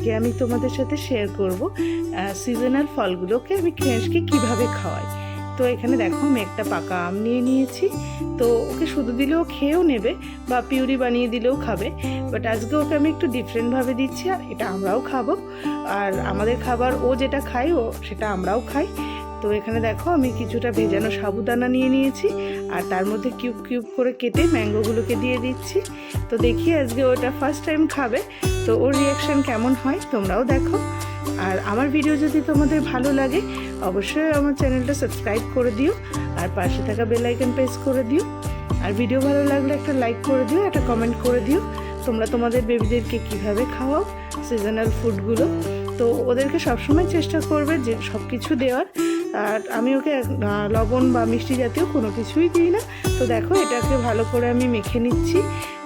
আজকে আমি তোমাদের সাথে শেয়ার করব সিজনাল ফলগুলোকে আমি ক্রেঁশকে কীভাবে খাওয়াই। তো এখানে দেখো আমি একটা পাকা আম নিয়ে নিয়েছি। তো ওকে শুধু দিলেও খেয়েও নেবে বা পিউরি বানিয়ে দিলেও খাবে। বাট আজকে ওকে আমি একটু ডিফারেন্টভাবে দিচ্ছি আর এটা আমরাও খাব। আর আমাদের খাবার ও যেটা খায় ও, সেটা আমরাও খাই। তো এখানে দেখো আমি কিছুটা ভেজানো সাবুদানা নিয়ে নিয়েছি। আর তার মধ্যে কিউব কিউব করে কেটে ম্যাঙ্গোগুলোকে দিয়ে দিচ্ছি। তো দেখি আজকে ওটা ফার্স্ট টাইম খাবে। তো ওর রিয়াকশান কেমন হয় তোমরাও দেখো। আর আমার ভিডিও যদি তোমাদের ভালো লাগে, অবশ্যই আমার চ্যানেলটা সাবস্ক্রাইব করে দিও, আর পাশে থাকা বেল আইকন প্রেস করে দিও। আর ভিডিও ভালো লাগলে একটা লাইক করে দিও, একটা কমেন্ট করে দিও। তোমরা তোমাদের বেবিদেরকে কীভাবে খাওয়াও সিজনাল ফুডগুলো তো ওদেরকে সবসময় চেষ্টা করবে যে সব কিছু দেওয়ার। আর আমি ওকে লবণ বা মিষ্টি জাতীয় কোনো কিছুই দিই না। তো দেখো, এটাকে ভালো করে আমি মেখে নিচ্ছি।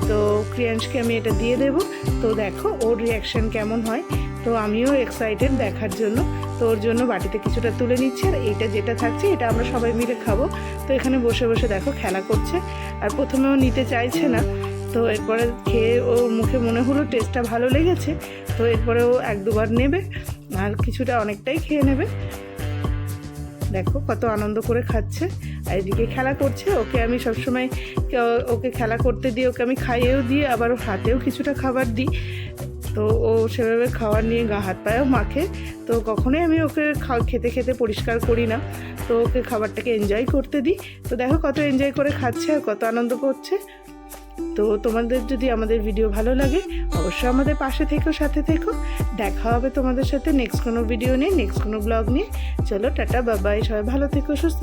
তো ক্রিয়াংশকে আমি এটা দিয়ে দেবো। তো দেখো, ওর রিয়াকশান কেমন হয়। তো আমিও এক্সাইটেড দেখার জন্য। তো ওর জন্য বাটিতে কিছুটা তুলে নিচ্ছি। আর এইটা যেটা থাকছে, এটা আমরা সবাই মিলে খাব। তো এখানে বসে বসে দেখো, খেলা করছে। আর প্রথমে ও নিতে চাইছে না। তো এরপরে খেয়ে ওর মুখে মনে হলো টেস্টটা ভালো লেগেছে। তো এরপরে ও এক দুবার নেবে। আর কিছুটা অনেকটাই খেয়ে নেবে। দেখো কত আনন্দ করে খাচ্ছে। আর এদিকে খেলা করছে, ওকে আমি সবসময় ওকে খেলা করতে দিই ওকে আমি খাইয়েও দিই, আবার হাতেও কিছুটা খাবার দিই। তো ও সেভাবে খাবার নিয়ে গা হাত পায়েও মাখে। তো কখনোই আমি ওকে খেতে খেতে পরিষ্কার করি না। তো ওকে খাবারটাকে এনজয় করতে দিই। তো দেখো কত এনজয় করে খাচ্ছে আর কত আনন্দ করছে। তো তোমাদের যদি আমাদের ভিডিও ভালো লাগে, অবশ্যই আমাদের পাশে থেকো সাথে থেকো। দেখা হবে তোমাদের সাথে নেক্সট কোনো ভিডিও নিয়ে নেক্সট কোনো ব্লগ নিয়ে। চলো, টাটা বাবাই সবাই ভালো থেকো, সুস্থ